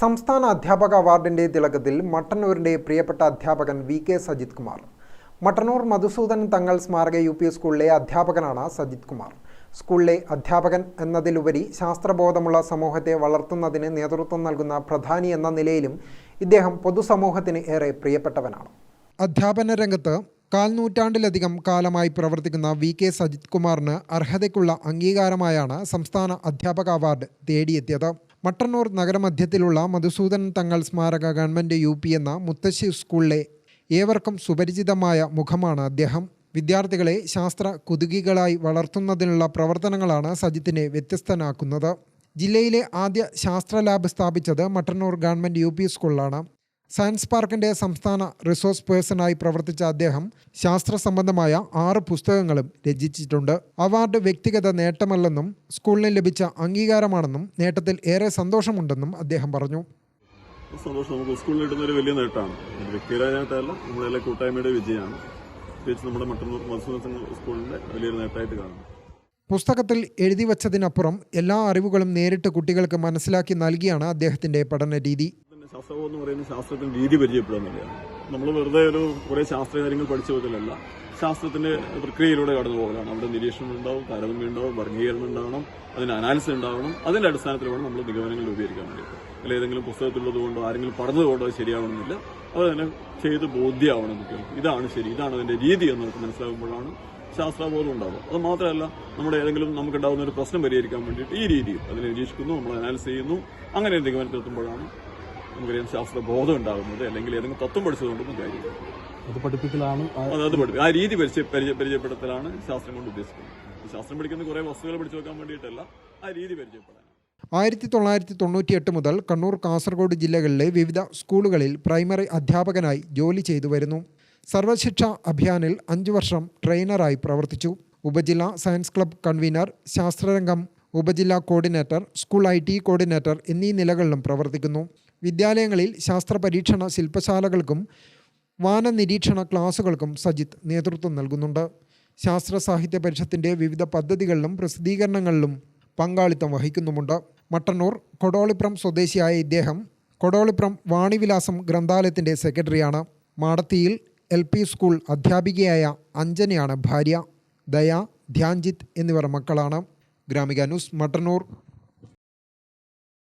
സംസ്ഥാന അധ്യാപക അവാർഡിന്റെ തിളക്കത്തിൽ മട്ടന്നൂരിന്റെ പ്രിയപ്പെട്ട അധ്യാപകൻ വി കെ സജിത് കുമാർ. മട്ടന്നൂർ മധുസൂദൻ തങ്ങൾ സ്മാരക യു പി സ്കൂളിലെ അധ്യാപകനാണ് സജിത് കുമാർ. സ്കൂളിലെ അധ്യാപകൻ എന്നതിലുപരി ശാസ്ത്രബോധമുള്ള സമൂഹത്തെ വളർത്തുന്നതിന് നേതൃത്വം നൽകുന്ന പ്രധാനി എന്ന നിലയിലും ഇദ്ദേഹം പൊതുസമൂഹത്തിന് ഏറെ പ്രിയപ്പെട്ടവനാണ്. അധ്യാപന രംഗത്ത് കാൽനൂറ്റാണ്ടിലധികം കാലമായി പ്രവർത്തിക്കുന്ന വി കെ സജിത് കുമാറിന് അർഹതയ്ക്കുള്ള അംഗീകാരമായാണ് സംസ്ഥാന അധ്യാപക അവാർഡ് തേടിയെത്തിയത്. മട്ടന്നൂർ നഗരമധ്യത്തിലുള്ള മധുസൂദൻ തങ്ങൾ സ്മാരക ഗവൺമെന്റ് യു പി എന്ന മുത്തശ്ശി സ്കൂളിലെ ഏവർക്കും സുപരിചിതമായ മുഖമാണ് അദ്ദേഹം. വിദ്യാർത്ഥികളെ ശാസ്ത്ര കുതുകികളായി വളർത്തുന്നതിനുള്ള പ്രവർത്തനങ്ങളാണ് സജിത്തിനെ വ്യത്യസ്തനാക്കുന്നത്. ജില്ലയിലെ ആദ്യ ശാസ്ത്ര ലാബ് സ്ഥാപിച്ചത് മട്ടന്നൂർ ഗവൺമെന്റ് യു സ്കൂളിലാണ്. സയൻസ് പാർക്കിന്റെ സംസ്ഥാന റിസോഴ്സ് പേഴ്സണായി പ്രവർത്തിച്ച അദ്ദേഹം ശാസ്ത്ര സംബന്ധമായ ആറ് പുസ്തകങ്ങളും രചിച്ചിട്ടുണ്ട്. അവാർഡ് വ്യക്തിഗത നേട്ടമല്ലെന്നും സ്കൂളിന് ലഭിച്ച അംഗീകാരമാണെന്നും നേട്ടത്തിൽ ഏറെ സന്തോഷമുണ്ടെന്നും അദ്ദേഹം പറഞ്ഞു. സന്തോഷം. നമുക്ക് സ്കൂളിൽ കിട്ടുന്ന ഒരു വലിയ നേട്ടമാണ്. വ്യക്തിയുടെ നേട്ടമല്ല നമ്മുടെ എല്ലാ കൂട്ടായ്മയുടെ വിജയമാണ്. പ്രത്യേകിച്ച് നമ്മുടെ മട്ടന്നൂർ മത്സ്യബന്ധന സ്കൂളിന്റെ വലിയൊരു നേട്ടമായിട്ട് കാണുന്നു. പുസ്തകത്തിൽ എഴുതി വച്ചതിനപ്പുറം എല്ലാ അറിവുകളും നേരിട്ട് കുട്ടികൾക്ക് മനസ്സിലാക്കി നൽകിയാണ് അദ്ദേഹത്തിന്റെ പഠന രീതി ശാസ്ത്രബോധം എന്ന് പറയുന്ന ശാസ്ത്രത്തിന് രീതി പരിചയപ്പെടുന്നില്ല. നമ്മൾ വെറുതെ ഒരു കുറേ ശാസ്ത്ര കാര്യങ്ങൾ പഠിച്ചു വെക്കലല്ല ശാസ്ത്രത്തിന്റെ പ്രക്രിയയിലൂടെ കടന്നു പോകലാണ്. അവിടെ നിരീക്ഷണം ഉണ്ടാവും താരതമ്യം ഉണ്ടാവും വർഗീകരണം ഉണ്ടാവണം അതിന് അനാലിസിസ് ഉണ്ടാവണം അതിന്റെ അടിസ്ഥാനത്തിൽ വേണം നമ്മൾ നിഗമനങ്ങൾ രൂപീകരിക്കാൻ വേണ്ടിയിട്ട് അല്ലെങ്കിൽ ഏതെങ്കിലും പുസ്തകത്തിലുള്ളത് കൊണ്ടോ ആരെങ്കിലും പറഞ്ഞതുകൊണ്ടോ അത് ശരിയാവണമെന്നില്ല. അത് തന്നെ ചെയ്ത് ബോധ്യമാവണം കുട്ടികൾക്ക്. ഇതാണ് ശരി ഇതാണ് അതിന്റെ രീതി എന്ന് നമുക്ക് മനസ്സിലാകുമ്പോഴാണ് ശാസ്ത്രബോധം ഉണ്ടാവുക. അത് മാത്രമല്ല നമ്മുടെ ഏതെങ്കിലും നമുക്ക് ഉണ്ടാകുന്ന ഒരു പ്രശ്നം പരിഹരിക്കാൻ വേണ്ടിയിട്ട് ഈ രീതിയിൽ അതിനെ നിരീക്ഷിക്കുന്നു നമ്മൾ അനാലിസ് ചെയ്യുന്നു അങ്ങനെ നിഗമനത്തിലെത്തുമ്പോഴാണ് നമുക്കറിയാം ശാസ്ത്ര ബോധം ഉണ്ടാകുന്നത് അല്ലെങ്കിൽ ഏതെങ്കിലും തത്വം പഠിച്ചതുകൊണ്ടൊന്നും കാര്യമില്ല അത് പഠിപ്പിക്കലാണ്. ആ- അത് അത് പഠിപ്പി ആ രീതി പരിചയ പരിചയ- പരിചയപ്പെടുത്തലാണ് ശാസ്ത്രം കൊണ്ട് ഉദ്ദേശിക്കുന്നത്. ശാസ്ത്രം പഠിക്കുന്ന കുറേ വസ്തുക്കൾ പഠിച്ചു വെക്കാൻ വേണ്ടിയിട്ടല്ല ആ രീതി പരിചയപ്പെടാൻ ആയിരത്തി തൊള്ളായിരത്തി തൊണ്ണൂറ്റിയെട്ട് മുതൽ കണ്ണൂർ കാസർഗോഡ് ജില്ലകളിലെ വിവിധ സ്കൂളുകളിൽ പ്രൈമറി അധ്യാപകനായി ജോലി ചെയ്തു വരുന്നു. സർവശിക്ഷ അഭിയാനിൽ അഞ്ചു വർഷം ട്രെയിനറായി പ്രവർത്തിച്ചു. ഉപജില്ലാ സയൻസ് ക്ലബ് കൺവീനർ ശാസ്ത്രരംഗം ഉപജില്ലാ coordinator school I T coordinator എന്നീ നിലകളിലും പ്രവർത്തിക്കുന്നു. വിദ്യാലയങ്ങളിൽ ശാസ്ത്ര പരീക്ഷണ ശില്പശാലകൾക്കും വാന നിരീക്ഷണ ക്ലാസുകൾക്കും സജിത്ത് നേതൃത്വം നൽകുന്നുണ്ട്. ശാസ്ത്ര സാഹിത്യ പരിഷത്തിന്റെ വിവിധ പദ്ധതികളിലും പ്രസിദ്ധീകരണങ്ങളിലും പങ്കാളിത്തം വഹിക്കുന്നുമുണ്ട്. മട്ടന്നൂർ കൊടോളിപ്രം സ്വദേശിയായ ഇദ്ദേഹം കൊടോളിപ്രം വാണിവിലാസം ഗ്രന്ഥാലയത്തിന്റെ സെക്രട്ടറിയാണ്. മാടത്തിയിൽ എൽ പി സ്കൂൾ അധ്യാപികയായ അഞ്ജനയാണ് ഭാര്യ. ദയ ധ്യാൻജിത്ത് എന്നിവർ മക്കളാണ്. ഗ്രാമിക ന്യൂസ് മട്ടന്നൂർ.